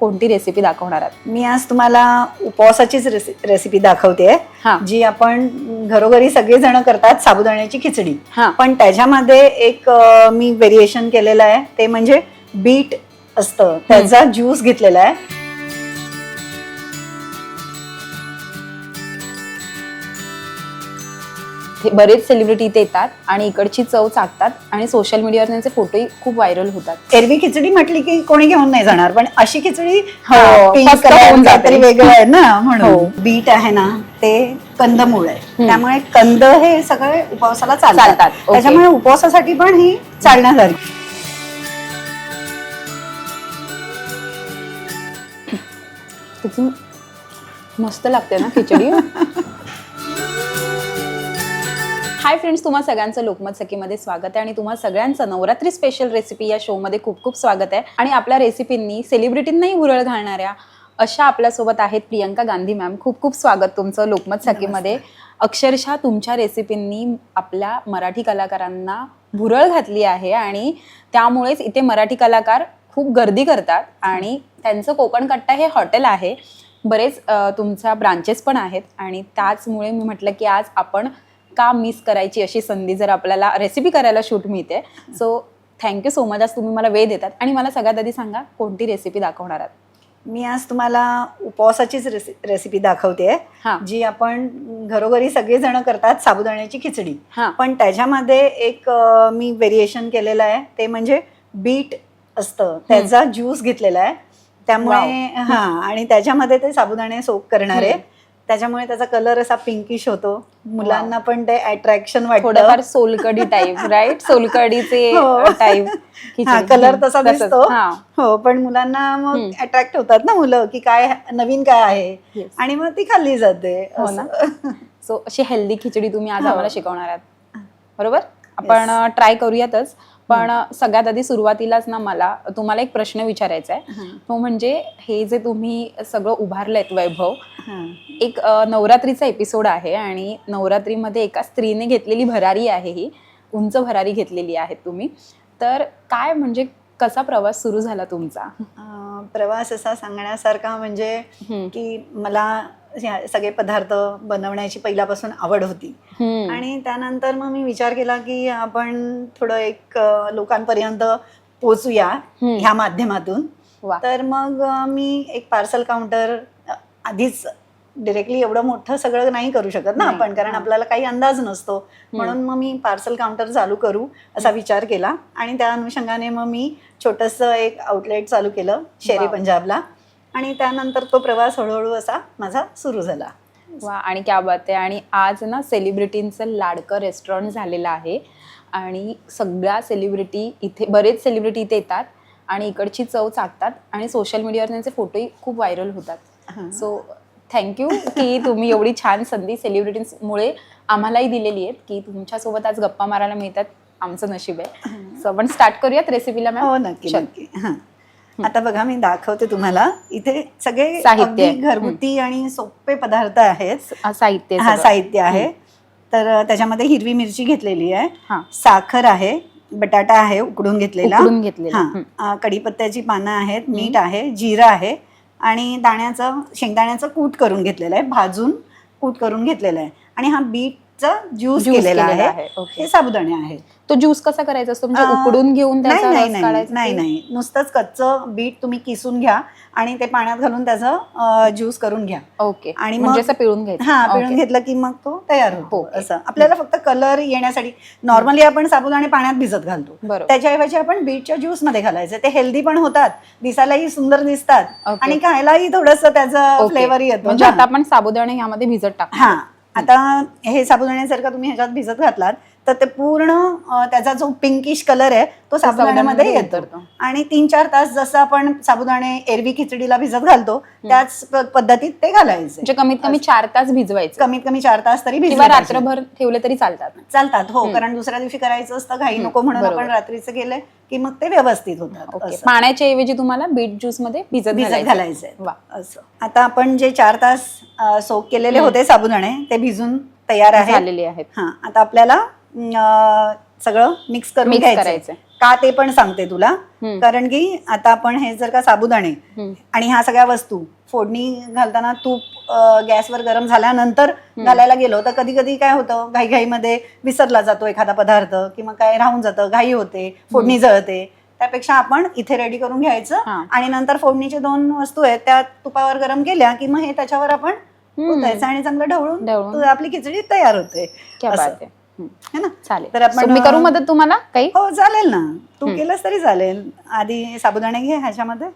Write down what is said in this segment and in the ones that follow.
कोणती रेसिपी दाखवणार आहात? मी आज तुम्हाला उपवासाचीच रेसि रेसिपी दाखवते हा. जी आपण घरोघरी सगळेजण करतात साबुदाण्याची खिचडी. हा. पण त्याच्यामध्ये एक अ, मी व्हेरिएशन केलेलं आहे ते म्हणजे बीट असतं. त्याचा ज्यूस घेतलेला आहे. बरेच सेलिब्रिटी इथे येतात आणि इकडची चव चाकतात आणि सोशल मीडियावर त्यांचे फोटोही खूप व्हायरल होतात. एरवी खिचडी म्हटली की कोणी घेऊन नाही जाणार पण अशी खिचडी हो, pink फक्त color होऊन जाते. काहीतरी वेगळं आहे ना हो. म्हणून. बीट आहे ना ते कंदमूळ आहे. त्यामुळे कंद हे सगळे उपवासाला चालतात. त्याच्यामुळे उपवासासाठी पण ही चालण्यासारखी किती मस्त लागते ना खिचडी. हाय फ्रेंड्स तुम्हा सगळ्यांचं लोकमत सखीमध्ये स्वागत आहे आणि तुम्हा सगळ्यांचं नवरात्री स्पेशल रेसिपी या शोमध्ये खूप खूप स्वागत आहे. आणि आपल्या रेसिपींनी सेलिब्रिटींनाही भुरळ घालणाऱ्या अशा आपल्यासोबत आहेत प्रियंका गांधी मॅम खूप खूप स्वागत तुमचं लोकमत सखीमध्ये. अक्षरशः तुमच्या रेसिपींनी आपल्या मराठी कलाकारांना भुरळ घातली आहे आणि त्यामुळेच इथे मराठी कलाकार खूप गर्दी करतात आणि त्यांचं कोकण कट्टा हे हॉटेल आहे. बरेच तुमच्या ब्रांचेस पण आहेत आणि त्याचमुळे मी म्हटलं की आज आपण का मिस करायची अशी संधी जर आपल्याला रेसिपी करायला शूट मिळते. सो थँक्यू सो मच आज तुम्ही मला वेळ देतात. आणि मला सगळ्यात आधी सांगा कोणती रेसिपी दाखवणार आहात? मी आज तुम्हाला उपवासाचीच रेसि रेसिपी दाखवते. जी आपण घरोघरी सगळेजण करतात साबुदाण्याची खिचडी. पण त्याच्यामध्ये एक मी व्हेरिएशन केलेलं आहे. ते म्हणजे बीट असतं. त्याचा ज्यूस घेतलेला आहे. त्यामुळे हा आणि त्याच्यामध्ये ते साबुदाणे सोप करणारे त्याच्यामुळे त्याचा कलर असा पिंकिश होतो. मुलांना पण ते अट्रॅक्शन थोडंफार वाटतं सोलकडी टाईप राईट सोलकडीचे. टाईप हा कलर तसा दिसतो. हो. पण मुलांना मग. अट्रॅक्ट होतात ना मुलं की काय नवीन काय आहे. आणि मग ती खाल्ली जाते. हो ना. सो अशी हेल्दी खिचडी तुम्ही आज हो. आम्हाला शिकवणार आहात. बरोबर? आपण ट्राय करूयातच. पण सगळ्यात आधी सुरुवातीलाच ना मला तुम्हाला एक प्रश्न विचारायचा आहे. तो म्हणजे हे जे तुम्ही सगळं उभारलंय वैभव. एक नवरात्रीचा एपिसोड आहे आणि नवरात्रीमध्ये एका स्त्रीने घेतलेली भरारी आहे ही उंच भरारी घेतलेली आहे तुम्ही तर काय म्हणजे कसा प्रवास सुरू झाला तुमचा प्रवास असा सांगण्यासारखा म्हणजे. की मला सगळे पदार्थ बनवण्याची पहिल्यापासून आवड होती. आणि त्यानंतर मग मी विचार केला की आपण थोडं एक लोकांपर्यंत पोचूया. ह्या माध्यमातून. तर मग मी एक पार्सल काउंटर आधीच डिरेक्टली एवढं मोठं सगळं नाही करू शकत ना आपण कारण. आपल्याला काही अंदाज नसतो म्हणून मग मी पार्सल काउंटर चालू करू असा विचार केला आणि त्या अनुषंगाने मग मी छोटंसं एक आउटलेट चालू केलं शेरी. पंजाबला आणि त्यानंतर तो प्रवास हळूहळू असा माझा सुरू झाला. वा आणि क्या बात आहे. आणि आज ना सेलिब्रिटींचं लाडकं रेस्टॉरंट झालेलं आहे. आणि सगळ्या सेलिब्रिटी इथे बरेच सेलिब्रिटी इथे येतात आणि इकडची चव चाकतात आणि सोशल मीडियावर त्यांचे फोटोही खूप व्हायरल होतात. हं. सो थँक्यू की तुम्ही एवढी छान संधी सेलिब्रिटींमुळे आम्हालाही दिलेली आहेत की तुमच्यासोबत आज गप्पा मारायला मिळतात आमचं नशीब आहे. सो आपण स्टार्ट करूयात रेसिपीला हो मॅम नक्की चल. नक्की. हां. आता बघा मी दाखवते तुम्हाला. इथे सगळे साहित्य. घरगुती आणि सोपे पदार्थ आहेत. साहित्य हा. साहित्य आहे. तर त्याच्यामध्ये हिरवी मिरची घेतलेली आहे. साखर आहे बटाटा आहे उकडून घेतलेला. हं. कढीपत्त्याची पानं आहेत मीठ आहे जिरं आहे आणि दाण्याचं शेंगदाण्याचं कूट करून घेतलेलं आहे भाजून कूट करून घेतलेलं आहे. आणि हा बीटचा ज्यूस केलेला आहे. हे साबुदाणे आहेत. तो ज्यूस कसा करायचा असतो? म्हणजे अं, उकडून घेऊन नाही त्याचा नाही रस नाही काढायचा नाही की- नाही. नुसतंच कच्चं बीट तुम्ही किसून घ्या आणि ते पाण्यात घालून त्याचं ज्यूस करून घ्या. ओके. आणि आणि मग- म्हणजे असं पिळून घ्यायचं. हा. पिळून घेतलं की मग तो तयार होतो ओके. असं. आपल्याला फक्त कलर येण्यासाठी नॉर्मली आपण साबुदाणे पाण्यात भिजत घालतो. बरोबर. त्याच्याऐवजी आपण बीटच्या ज्यूसमध्ये घालायचं. ते हेल्दी पण होतात दिसायलाही सुंदर दिसतात. आणि खायलाही थोडस त्याचं. फ्लेवर येतो. म्हणजे ना. आता आपण साबुदाणे ह्यामध्ये भिजत टाक हा. आता हे साबुदाणे जर का तुम्ही ह्याच्यात भिजत घातलात तर ते पूर्ण त्याचा जो पिंकिश कलर आहे तो साबुदाण्यामध्ये येतो. आणि तीन चार तास जसं आपण साबुदाणे एरवी खिचडीला भिजत घालतो त्याच पद्धतीत ते घालायचे. म्हणजे कमीत कमी चार तास भिजवायचं. कमीत कमी चार तास तरी पाहिजे. रात्रभर ठेवले तरी चालतात. चालतात हो. कारण दुसऱ्या दिवशी करायचं असतं घाई नको म्हणून. आपण रात्रीचं गेले की मग ते व्यवस्थित होतात. पाण्याच्या ऐवजी तुम्हाला बीट ज्यूसमध्ये भिजत भिजत घालायचं. घालायचंय. असं. आता आपण जे चार तास सोक केलेले होते साबुदाणे ते भिजून तयार आहेत. झालेले आहेत. हा. आता आपल्याला अं, सगळं मिक्स करून Mix घ्यायचं करायचंय. का ते पण सांगते तुला हम्म. कारण की आता आपण हे जर का साबुदाणे हम्म. आणि ह्या सगळ्या वस्तू फोडणी घालताना तूप अ, गॅसवर गरम झाल्यानंतर घालायला गेलो तर कधी कधी काय होतं घाईघाईमध्ये विसरला जातो एखादा पदार्थ किंवा काय राहून जातं घाई होते फोडणी जळते त्यापेक्षा आपण इथे रेडी करून घ्यायचं हा. आणि नंतर फोडणीचे दोन वस्तू आहेत त्या तुपावर गरम केल्या की मग हे त्याच्यावर आपण हम्म. ओतायचं आणि चांगलं ढवळून ढवळून. तू- आपली खिचडी तयार होते क्या असं. बात आहे हम्म. है ना? चालेल. तर आपण, मी करू मदत तुम्हाला काही? हो चालेल ना. तू केलंस तरी चालेल. आधी साबुदाणे घे ह्याच्यामध्ये.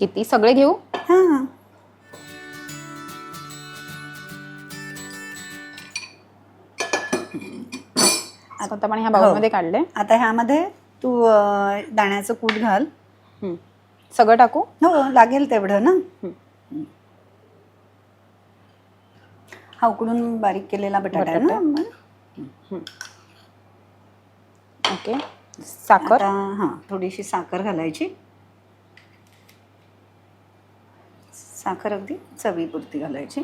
किती? सगळे घेऊ? हा. आता पण ह्या बाउलमध्ये काढले आता ह्यामध्ये तू अ, दाण्याचं कूट घाल. सगळं टाकू? हो लागेल तेवढं ना. हा उकडून बारीक केलेला बटाटा आहे ना? ओके. साखर? आता हा थोडीशी साखर घालायची. साखर अगदी चवीपुरती घालायची.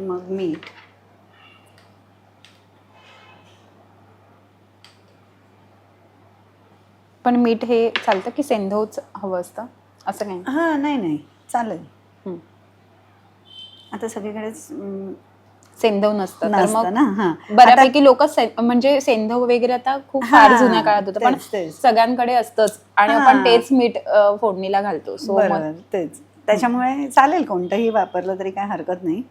मग मीठ. पण मीठ हे चालतं की सेंधवच हवं असतं? असं काही? हा नाही नाही. चालेल. आता सगळीकडेच सेंधव नसतं तर नसतं मग ना हा बऱ्यापैकी लोक म्हणजे सेंधव वगैरे आता खूप फार हा, जुन्या काळात होतं पण तेच, तेच. सगळ्यांकडे असतंच आणि हा. आपण तेच मीठ अं, फोडणीला घालतो सो बरोबर तेच त्याच्यामुळे चालेल कोणतंही वापरलं तरी काय हरकत नाही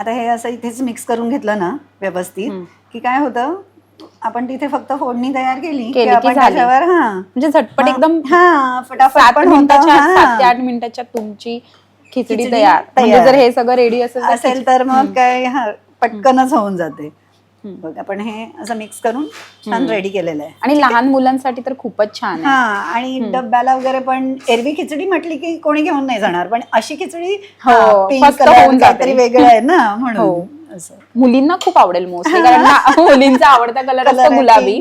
आता हे असं इथेच मिक्स करून घेतलं ना व्यवस्थित. की काय होतं आपण तिथे फक्त फोडणी तयार केली की केली की आपण झाली. त्याच्यावर हा म्हणजे झटपट एकदम हा फटाफट सात पण होतं, मिनिटाच्या. सात ते आठ मिनिटाच्या तुमची खिचडी तयार. म्हणजे तयार. जर हे सगळं रेडी असेल तर असेल तर मग काय हा पटकनच होऊन जाते. बघ आपण हे असं मिक्स करून छान रेडी केलेलं आहे. आणि लहान मुलांसाठी तर खूपच छान हा आणि डब्याला वगैरे पण एरवी खिचडी म्हटली की कोणी घेऊन नाही जाणार पण अशी खिचडी हो. काहीतरी वेगळं आहे ना हो. म्हणून असं. मुलींना खूप आवडेल मोस्टली कारण मुलींचा आवडता कलर असतो गुलाबी.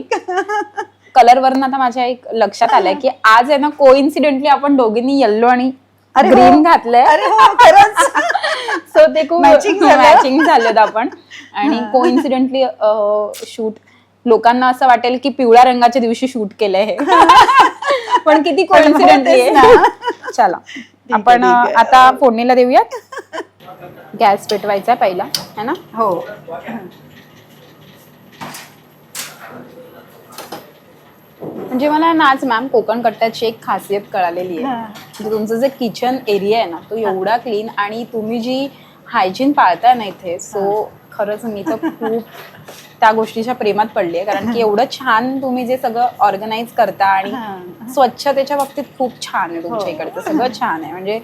कलर वरून आता माझ्या एक लक्षात आलंय की आज आहे ना कोइन्सिडेंटली आपण दोघींनी येल्लो आणि अरे हो. ग्रीन घातलंय. अरे हो खरंच. सो ते खूप Matching झालं. मॅचिंग झालेत आपण. आणि कोइन्सिडेंटली शूट लोकांना असं वाटेल की पिवळ्या रंगाच्या दिवशी शूट केलंय हे. पण किती पण हो, कोइन्सिडेंटली आहे. चला. आहे, आपण ठीक आहे. आता फोडणीला देऊयात. गॅस पेटवायचा आहे पहिला है ना? हो. म्हणजे मला ना आज मॅम कोकण कट्ट्याची एक खासियत कळालेली आहे. म्हणजे तुमचं जे किचन एरिया आहे ना तो एवढा क्लीन आणि तुम्ही जी हायजीन पाळताय ना इथे सो खरंच मी तर खूप त्या गोष्टीच्या प्रेमात पडली आहे कारण की एवढं छान तुम्ही जे सगळं ऑर्गनाईज करता आणि. स्वच्छतेच्या बाबतीत खूप छान आहे तुमच्या हो. इकडचं सगळं छान आहे म्हणजे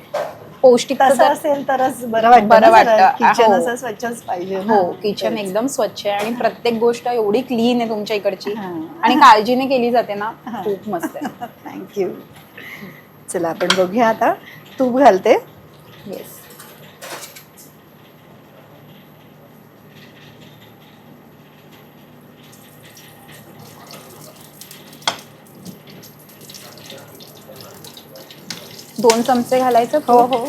पौष्टिक तसं असेल तरच बरं वाटतं बरं वाटतं. किचन हो. असं स्वच्छच पाहिजे. हो किचन एकदम स्वच्छ आहे आणि प्रत्येक गोष्ट एवढी क्लीन आहे तुमच्या इकडची. आणि काळजीने केली जाते ना. खूप मस्त थँक्यू चला आपण बघूया आता तूप घालते येस दोन चमचे घालायचं हो हो.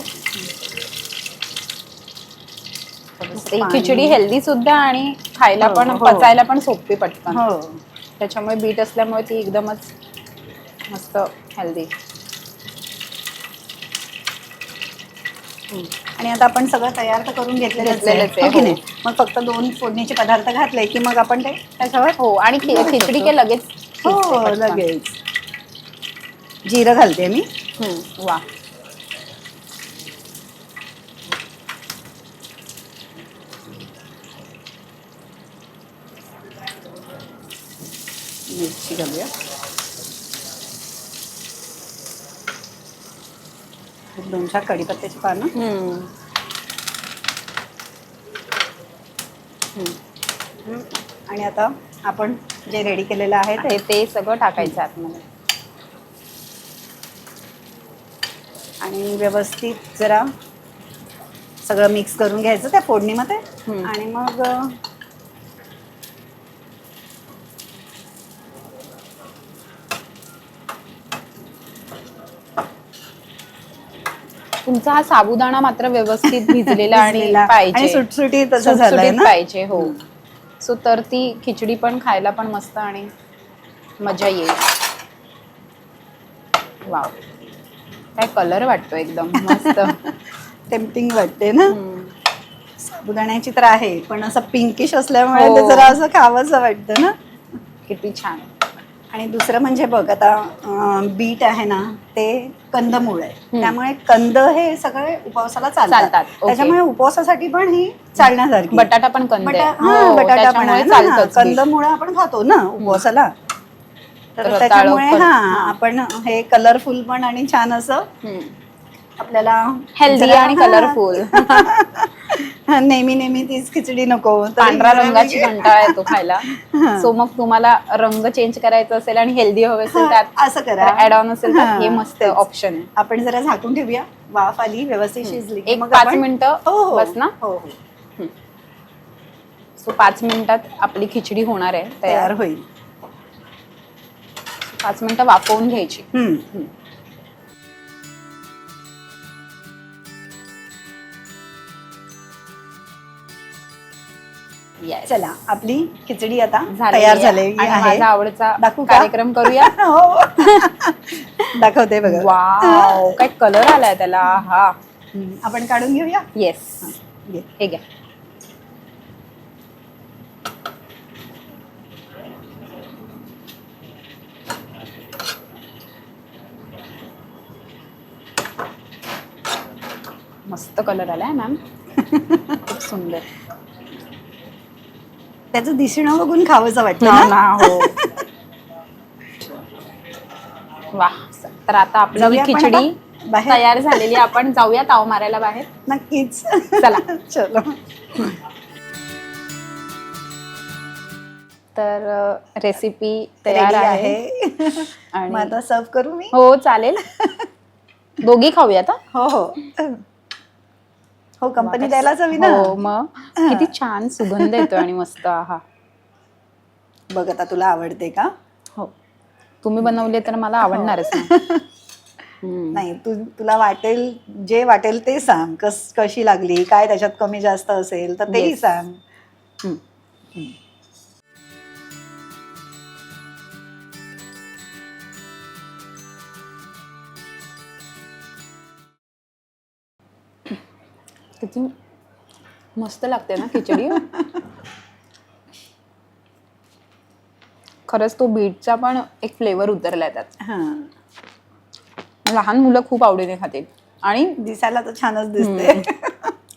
खिचडी हेल्दी सुद्धा आणि खायला हो, पण हो. पचायला पण सोपी पटकन. हो. त्याच्यामुळे बीट असल्यामुळे ती एकदमच मस्त हेल्दी आणि आता आपण सगळं तयार तर करून घेतलेलंच आहे. घेतलेलंच आहे, हो की हो. नाही? मग फक्त दोन फोडणीचे पदार्थ घातले की मग आपण ते त्याच्यावर हो आणि खि- खिचडी के लगेच हो पटकन. लगेच. जिरं घालते मी. वा मिरची घालूया दोन चार कढीपत्त्याची पानं. आणि आता आपण जे रेडी केलेलं आहे ते सगळं टाकायचं आतमध्ये आणि व्यवस्थित जरा सगळं मिक्स करून घ्यायचं त्या फोडणीमध्ये. आणि मग तुमचा हा साबुदाणा मात्र व्यवस्थित भिजलेला आणि भिजलेला. पाहिजे सुटसुटीत असं सुटसुटीत झालंय ना? पाहिजे हो सो तर ती खिचडी पण खायला पण मस्त आणि मजा येईल वाव काय कलर वाटतो एकदम? मस्त. टेम्पटिंग वाटते ना. साबुदाण्याची तर आहे पण असं पिंकिश असल्यामुळे हो. ते जरा असं खावंसं वाटतं ना? किती छान. आणि दुसरं म्हणजे बघ आता बीट आहे ना ते कंदमूळ आहे. त्यामुळे कंद हे सगळे उपवासाला चालतात. त्याच्यामुळे उपवासासाठी पण ही चालण्यासारखी. बटाटा पण कंद हा, बटाटा पण. कंदमुळं आपण खातो ना उपवासाला. तर त्याच्यामुळे हा. आपण हे कलरफुल पण आणि छान असं. आपल्याला हेल्दी आणि. कलरफुल नेहमी नेहमी तीच खिचडी नको. पांढरा रंगाची कंटाळा येतो खायला. सो मग तुम्हाला रंग चेंज करायचा असेल आणि हेल्दी हवे असेल त्यात असं करा. ऍड ऑन असेल तर हा, मस्त. ऑप्शन आहे. आपण जरा झाकून ठेवूया. वाफ आली व्यवस्थित शिजली एक पाच मिनिटं हो हो. बस ना? हो हो. सो पाच मिनिटात आपली खिचडी होणार आहे तयार होईल. पाच मिनिटं वाफवून घ्यायची हम्म. Yes. चला आपली खिचडी आता झालेली तयार आहे. झालेली आणि आहे माझा आवडचा दाखवू का? कार्यक्रम करूया हो दाखवते बघा वाव काय कलर आलाय त्याला हा हम्म. आपण काढून घेऊया येस घे. हे घ्या मस्त कलर आलाय मॅम खूप सुंदर. त्याचं दिसणं बघून खावंसं वाटतं ना हो. वा तर आता आपली जाऊया आपण खिचडी आता बाहेर? तयार झालेली आहे. आपण जाऊया ताव मारायला बाहेर. नक्कीच. चला. चलो. तर रेसिपी तयार आहे. आहे. आणि- मग आता सर्व करू मी? हो चालेल. दोघी खाऊया आता हो हो. हो कंपनी द्यायलाच हवी ना. हो मग. किती छान सुगंध येतो आणि मस्त हा बघ आता तुला आवडते का? हो. तुम्ही बनवले तर मला आवडणारच ना. हम्म. नाही तू तुला वाटेल जे वाटेल ते सांग. कस कशी लागली? काय त्याच्यात कमी जास्त असेल तर तेही Yes. सांग. हम्म. किती मस्त लागते ना खिचडी. खरंच तो बीटचा पण एक फ्लेवर उतरलाय त्यात. हा. लहान मुलं खूप आवडीने खातील. आणि दिसायला तर छानच दिसते.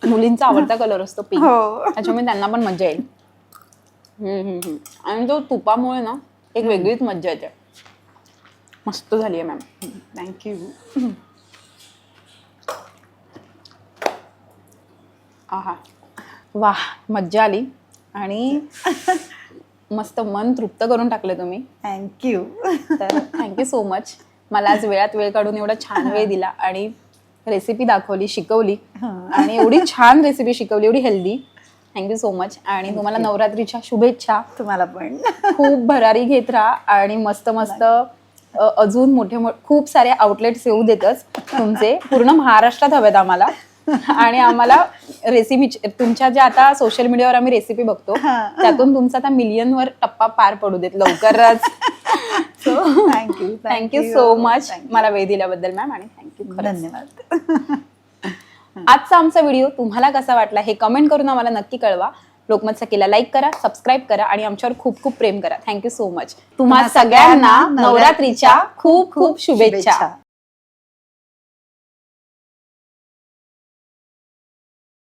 मुलींचा आवडता कलर असतो पिंक हो. त्याच्यामुळे त्यांना पण मजा येईल. हम्म, हम्म, हम्म. आणि तो तुपामुळे ना एक वेगळीच मज्जा येते. मस्त झाली आहे मॅम थँक्यू आहा. वा मज्जा आली. आणि मस्त मन तृप्त करून टाकले तुम्ही. थँक्यू तर थँक्यू सो मच मला आज वेळात वेळ काढून एवढा छान वेळ दिला आणि रेसिपी दाखवली शिकवली. आणि एवढी छान रेसिपी शिकवली एवढी हेल्दी थँक्यू सो मच आणि तुम्हाला नवरात्रीच्या शुभेच्छा. तुम्हाला पण. खूप भरारी घेत राहा आणि मस्त मस्त अजून मोठे मोठे खूप सारे आउटलेट्स येऊ देतच तुमचे. पूर्ण महाराष्ट्रात हवेत आम्हाला. आणि आम्हाला रेसिपी तुमच्या ज्या आता सोशल मीडियावर आम्ही रेसिपी बघतो त्यातून तुमचा आता मिलियनवर टप्पा पार पडू देत लवकरच. So thank you thank you so much मला वेळ दिल्याबद्दल मॅम आणि थँक्यू धन्यवाद. आजचा आमचा व्हिडिओ तुम्हाला कसा वाटला हे कमेंट करून आम्हाला नक्की कळवा. लोकमत सखीला लाईक करा सबस्क्राईब करा आणि आमच्यावर खूप खूप प्रेम करा. थँक्यू सो मच तुम्हा सगळ्यांना नवरात्रीच्या खूप खूप शुभेच्छा.